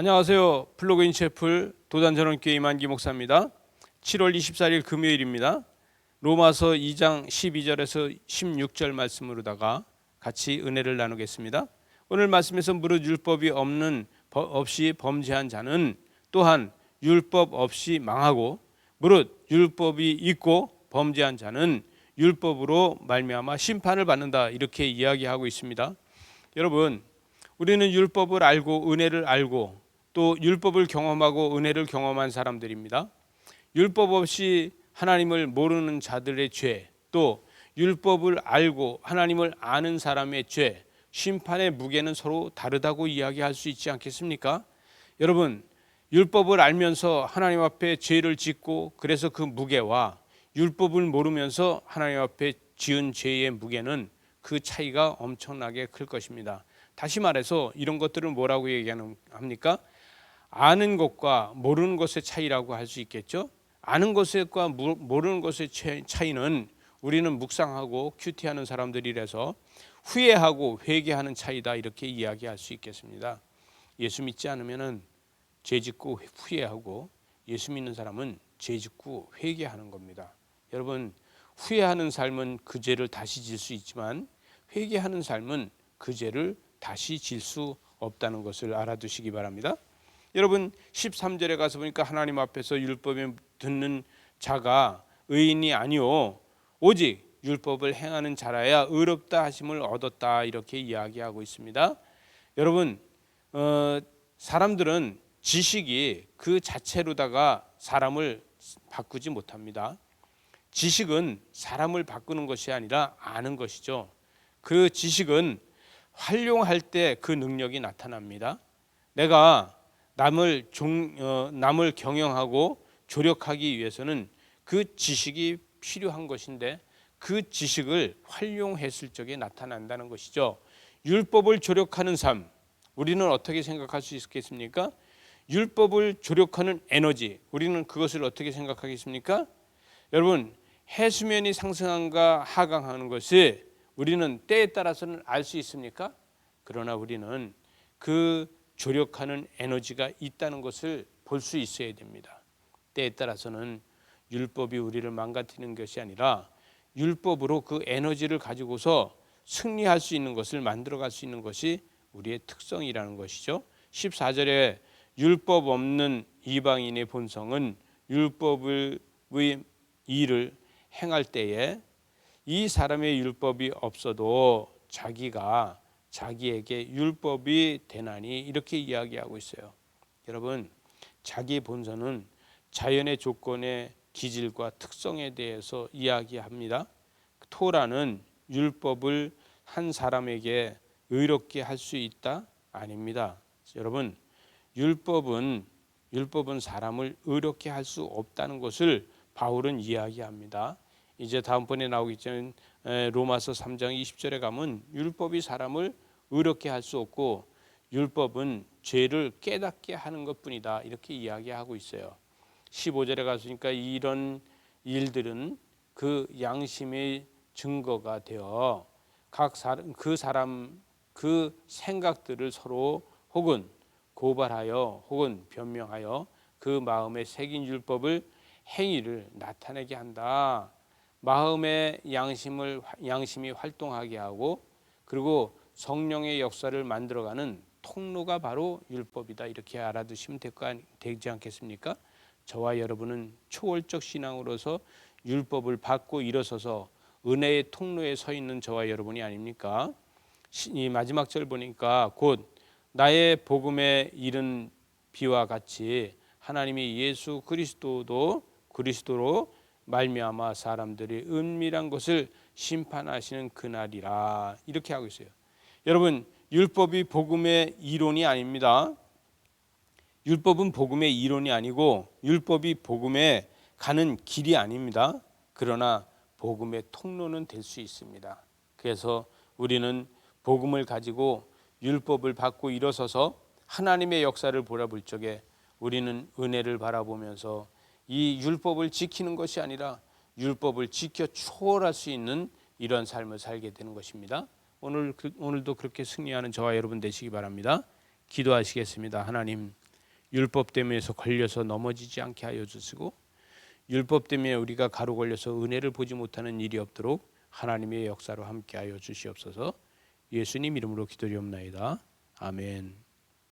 안녕하세요. 플로그인 채플 도단전원교회 이만기 목사입니다. 7월 24일 금요일입니다. 로마서 2장 12절에서 16절 말씀으로다가 같이 은혜를 나누겠습니다. 오늘 말씀에서 무릇 율법이 없는 법 없이 범죄한 자는 또한 율법 없이 망하고 무릇 율법이 있고 범죄한 자는 율법으로 말미암아 심판을 받는다 이렇게 이야기하고 있습니다. 여러분 우리는 율법을 알고 은혜를 알고 또 율법을 경험하고 은혜를 경험한 사람들입니다. 율법 없이 하나님을 모르는 자들의 죄, 또 율법을 알고 하나님을 아는 사람의 죄, 심판의 무게는 서로 다르다고 이야기할 수 있지 않겠습니까? 여러분, 율법을 알면서 하나님 앞에 죄를 짓고 그래서 그 무게와 율법을 모르면서 하나님 앞에 지은 죄의 무게는 그 차이가 엄청나게 클 것입니다. 다시 말해서 이런 것들을 뭐라고 얘기하는 합니까? 아는 것과 모르는 것의 차이라고 할 수 있겠죠. 아는 것과 모르는 것의 차이는 우리는 묵상하고 큐티하는 사람들이라서 후회하고 회개하는 차이다 이렇게 이야기할 수 있겠습니다. 예수 믿지 않으면은 죄 짓고 후회하고 예수 믿는 사람은 죄 짓고 회개하는 겁니다. 여러분 후회하는 삶은 그 죄를 다시 질 수 있지만 회개하는 삶은 그 죄를 다시 질 수 없다는 것을 알아두시기 바랍니다. 여러분 13절에 가서 보니까 하나님 앞에서 율법에 듣는 자가 의인이 아니요 오직 율법을 행하는 자라야 의롭다 하심을 얻었다 이렇게 이야기하고 있습니다. 여러분 어, 사람들은 지식이 그 자체로다가 사람을 바꾸지 못합니다. 지식은 사람을 바꾸는 것이 아니라 아는 것이죠. 그 지식은 활용할 때 그 능력이 나타납니다. 내가 남을 종, 어, 남을 경영하고 조력하기 위해서는 그 지식이 필요한 것인데 그 지식을 활용했을 적에 나타난다는 것이죠. 율법을 조력하는 삶 우리는 어떻게 생각할 수 있겠습니까? 율법을 조력하는 에너지 우리는 그것을 어떻게 생각하겠습니까? 여러분 해수면이 상승한가 하강하는 것을 우리는 때에 따라서는 알 수 있습니까? 그러나 우리는 그 조력하는 에너지가 있다는 것을 볼 수 있어야 됩니다. 때에 따라서는 율법이 우리를 망가뜨리는 것이 아니라 율법으로 그 에너지를 가지고서 승리할 수 있는 것을 만들어 갈 수 있는 것이 우리의 특성이라는 것이죠. 14절에 율법 없는 이방인의 본성은 율법의 일을 행할 때에 이 사람의 율법이 없어도 자기가 자기에게 율법이 되나니 이렇게 이야기하고 있어요. 여러분, 자기 본성은 자연의 조건의 기질과 특성에 대해서 이야기합니다. 토라는 율법을 한 사람에게 의롭게 할 수 있다? 아닙니다. 여러분, 율법은 율법은 사람을 의롭게 할 수 없다는 것을 바울은 이야기합니다. 이제 다음번에 나오겠지만 로마서 3장 20절에 가면 율법이 사람을 의롭게 할 수 없고 율법은 죄를 깨닫게 하는 것뿐이다 이렇게 이야기하고 있어요. 15절에 가서니까 이런 일들은 그 양심의 증거가 되어 각 사람 그 사람 그 생각들을 서로 혹은 고발하여 혹은 변명하여 그 마음에 새긴 율법을 행위를 나타내게 한다. 마음의 양심을 양심이 활동하게 하고 그리고 성령의 역사를 만들어가는 통로가 바로 율법이다 이렇게 알아두시면 되지 않겠습니까? 저와 여러분은 초월적 신앙으로서 율법을 받고 일어서서 은혜의 통로에 서 있는 저와 여러분이 아닙니까? 이 마지막 절 보니까 곧 나의 복음에 이른 비와 같이 하나님이 예수 그리스도도 그리스도로 말미암아 사람들이 은밀한 것을 심판하시는 그날이라 이렇게 하고 있어요. 여러분 율법이 복음의 이론이 아닙니다. 율법은 복음의 이론이 아니고 율법이 복음에 가는 길이 아닙니다. 그러나 복음의 통로는 될 수 있습니다. 그래서 우리는 복음을 가지고 율법을 받고 일어서서 하나님의 역사를 보라볼 적에 우리는 은혜를 바라보면서 이 율법을 지키는 것이 아니라 율법을 지켜 초월할 수 있는 이런 삶을 살게 되는 것입니다. 오늘 그, 오늘도 그렇게 승리하는 저와 여러분 되시기 바랍니다. 기도하시겠습니다. 하나님 율법 때문에서 걸려서 넘어지지 않게 하여 주시고 율법 때문에 우리가 가로 걸려서 은혜를 보지 못하는 일이 없도록 하나님의 역사로 함께 하여 주시옵소서. 예수님 이름으로 기도리옵나이다. 아멘.